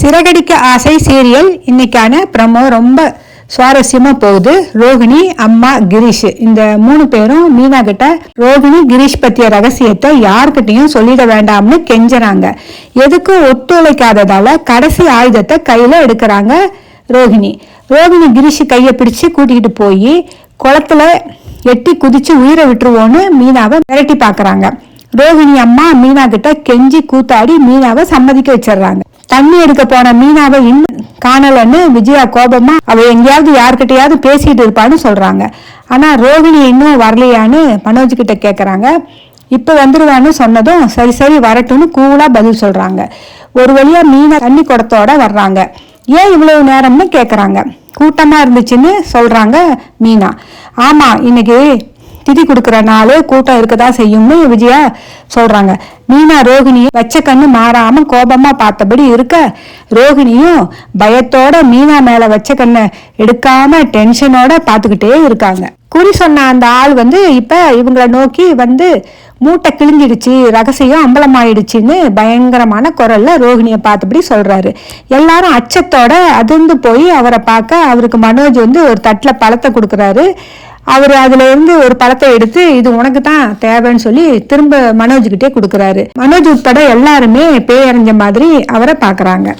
சிறகடிக்க ஆசை சீரியல். இன்னைக்கான ப்ரமோ ரொம்ப சுவாரஸ்யமா போகுது. ரோகிணி அம்மா கிரீஷ். இந்த மூணு பேரும் மீனா கிட்ட ரோகிணி கிரீஷ் பத்திய ரகசியத்தை யார்கிட்டயும் சொல்லிட வேண்டாம்னு கெஞ்சுறாங்க. எதுக்கும் ஒத்துழைக்காததால கடைசி ஆயுதத்தை கையில எடுக்கிறாங்க ரோகிணி. ரோஹிணி கிரீஷ் கையை பிடிச்சு கூட்டிகிட்டு போய் குளத்துல எட்டி குதிச்சு உயிரை விட்டுருவோன்னு மீனாவை மிரட்டி பார்க்குறாங்க ரோகிணி அம்மா மீனா கிட்ட கெஞ்சி கூத்தாடி மீனாவை சம்மதிக்க வச்சிடுறாங்க. தண்ணி எடுக்க போன மீனாவை இன்னும் காணலன்னு விஜயா கோபமா அவ எங்கேயாவது யார்கிட்டயாவது பேசிட்டு இருப்பான்னு சொல்றாங்க. ஆனா ரோகிணி இன்னும் வரலையான்னு மனோஜ் கிட்ட கேக்குறாங்க. இப்ப வந்துருவான்னு சொன்னதும் சரி சரி வரட்டும்னு கூலா பதில் சொல்றாங்க. ஒரு வழியா மீனை தண்ணி குடத்தோட வர்றாங்க. ஏன் இவ்வளவு நேரம்னு கேக்குறாங்க. கூட்டமா இருந்துச்சுன்னு சொல்றாங்க மீனா. ஆமா இன்னைக்கு திதி கொடுக்குற நாள் கூட்டம் இருக்கதான் செய்யும்னு விஜயா சொல்றாங்க. மீனா ரோகிணியை வச்ச கண்ணு மாறாம கோபமா பார்த்தபடி இருக்க ரோகிணியும் பயத்தோட மீனா மேல வச்ச கண்ணை எடுக்காம டென்ஷனோட பார்த்துக்கிட்டே இருக்காங்க. குறி சொன்ன அந்த ஆள் வந்து இப்ப இவங்கள நோக்கி வந்து மூட்டை கிழிஞ்சிடுச்சு ரகசியம் அம்பலமாயிடுச்சுன்னு பயங்கரமான குரல்ல ரோஹிணியை பார்த்தபடி சொல்றாரு. எல்லாரும் அச்சத்தோட அதிர்ந்து போய் அவரை பார்க்க அவருக்கு மனோஜ் வந்து ஒரு தட்டில் பழத்தை கொடுக்குறாரு. அவர் அதுல இருந்து ஒரு பழத்தை எடுத்து இது உனக்கு தான் தேவைன்னு சொல்லி திரும்ப மனோஜ் கிட்டே கொடுக்குறாரு. மனோஜ் உட்பட எல்லாருமே பேயறிஞ்ச மாதிரி அவரை பாக்குறாங்க.